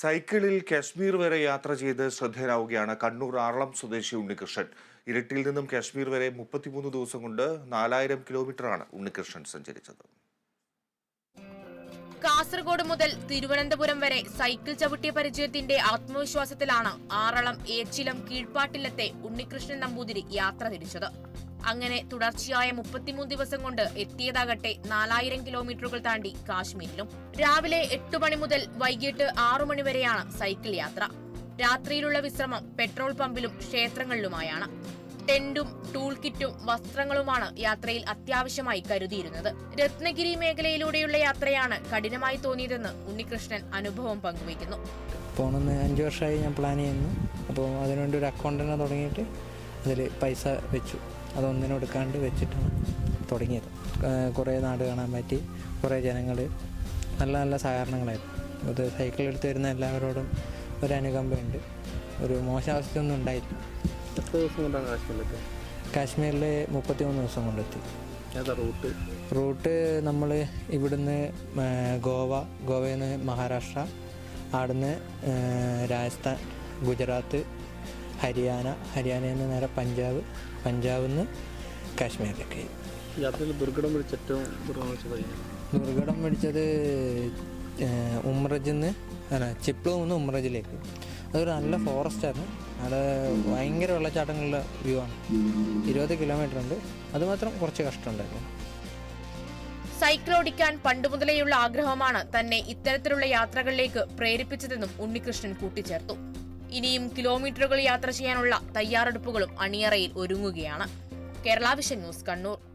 സൈക്കിളിൽ കാശ്മീർ വരെ യാത്ര ചെയ്ത് ശ്രദ്ധേയനാവുകയാണ് കണ്ണൂർ ആറളം സ്വദേശി ഉണ്ണികൃഷ്ണൻ. ഇരട്ടിയിൽ നിന്നും കാശ്മീർ വരെ മുപ്പത്തിമൂന്ന് ദിവസം കൊണ്ട് നാലായിരം കിലോമീറ്ററാണ് ഉണ്ണികൃഷ്ണൻ സഞ്ചരിച്ചത്. കാസർഗോഡ് മുതൽ തിരുവനന്തപുരം വരെ സൈക്കിൾ ചവിട്ടിയ പരിചയത്തിന്റെ ആത്മവിശ്വാസത്തിലാണ് ആറളം ഏച്ചിലം കീഴ്പാട്ടിലത്തെ ഉണ്ണികൃഷ്ണൻ നമ്പൂതിരി യാത്ര തിരിച്ചത്. അങ്ങനെ തുടർച്ചയായ മുപ്പത്തിമൂന്ന് ദിവസം കൊണ്ട് എത്തിയതാകട്ടെ നാലായിരം കിലോമീറ്ററുകൾ താണ്ടി കാശ്മീരിലും. രാവിലെ എട്ട് മണി മുതൽ വൈകിട്ട് ആറു മണി വരെയാണ് സൈക്കിൾ യാത്ര. രാത്രിയിലുള്ള വിശ്രമം പെട്രോൾ പമ്പിലും ക്ഷേത്രങ്ങളിലുമായാണ്. ടെന്റും ടൂൾ കിറ്റും വസ്ത്രങ്ങളുമാണ് യാത്രയിൽ അത്യാവശ്യമായി കരുതിയിരുന്നത്. രത്നഗിരി മേഖലയിലൂടെയുള്ള യാത്രയാണ് കഠിനമായി തോന്നിയതെന്ന് ഉണ്ണികൃഷ്ണൻ അനുഭവം പങ്കുവയ്ക്കുന്നു. പോണെന്ന് അഞ്ച് വർഷമായി ഞാൻ പ്ലാൻ ചെയ്യുന്നു. അപ്പോൾ അതിനുവേണ്ടി ഒരു അക്കൗണ്ട് തന്നെ തുടങ്ങിയിട്ട് അതിൽ പൈസ വെച്ചു. അതൊന്നിനും എടുക്കാണ്ട് വെച്ചിട്ടാണ് തുടങ്ങിയത്. കുറേ നാട് കാണാൻ പറ്റി കുറേ ജനങ്ങൾ നല്ല നല്ല സഹകരണങ്ങളായിരുന്നു. അത് സൈക്കിൾ എടുത്ത് വരുന്ന എല്ലാവരോടും ഒരു അനുകമ്പയുണ്ട്. ഒരു മോശം അവസ്ഥയൊന്നും ഉണ്ടായില്ല. എത്ര ദിവസം കൊണ്ടാണ് കാശ്മീരിലൊക്കെ കാശ്മീരിൽ മുപ്പത്തി മൂന്ന് ദിവസം കൊണ്ടെത്തി റൂട്ട്? റൂട്ട് നമ്മൾ ഇവിടുന്ന് ഗോവ ഗോവയിൽ നിന്ന് മഹാരാഷ്ട്ര അവിടുന്ന് രാജസ്ഥാൻ ഗുജറാത്ത് ഹരിയാന ഹരിയാനയിൽ നിന്ന് നേരെ പഞ്ചാബ് പഞ്ചാബിൽ നിന്ന് കാശ്മീരിലേക്ക് യാത്രയിൽ ദുർഘടം പിടിച്ച ഏറ്റവും ദുർഘടം പിടിച്ചത് ദുർഘടം പിടിച്ചത് ഉമ്രജിൽ നിന്ന് അല്ല ചിപ്ലു നിന്ന് ഉമ്രജിലേക്ക് അതൊരു നല്ല ഫോറസ്റ്റാണ് അവിടെ ഭയങ്കര വെള്ളച്ചാട്ടങ്ങളുടെ വ്യൂ ആണ്. ഇരുപത് കിലോമീറ്റർ ഉണ്ട്. അതുമാത്രം കുറച്ച് കഷ്ടമുണ്ടായിരുന്നു സൈക്കിൾ ഓടിക്കാൻ പണ്ടുമുതലേയുള്ള ആഗ്രഹമാണ് തന്നെ ഇത്തരത്തിലുള്ള യാത്രകളിലേക്ക് പ്രേരിപ്പിച്ചതെന്നും ഉണ്ണികൃഷ്ണൻ കൂട്ടിച്ചേർത്തു. ഇനിയും കിലോമീറ്ററുകൾ യാത്ര ചെയ്യാനുള്ള തയ്യാറെടുപ്പുകളും അണിയറയിൽ ഒരുങ്ങുകയാണ്. Kerala vision news Kannur.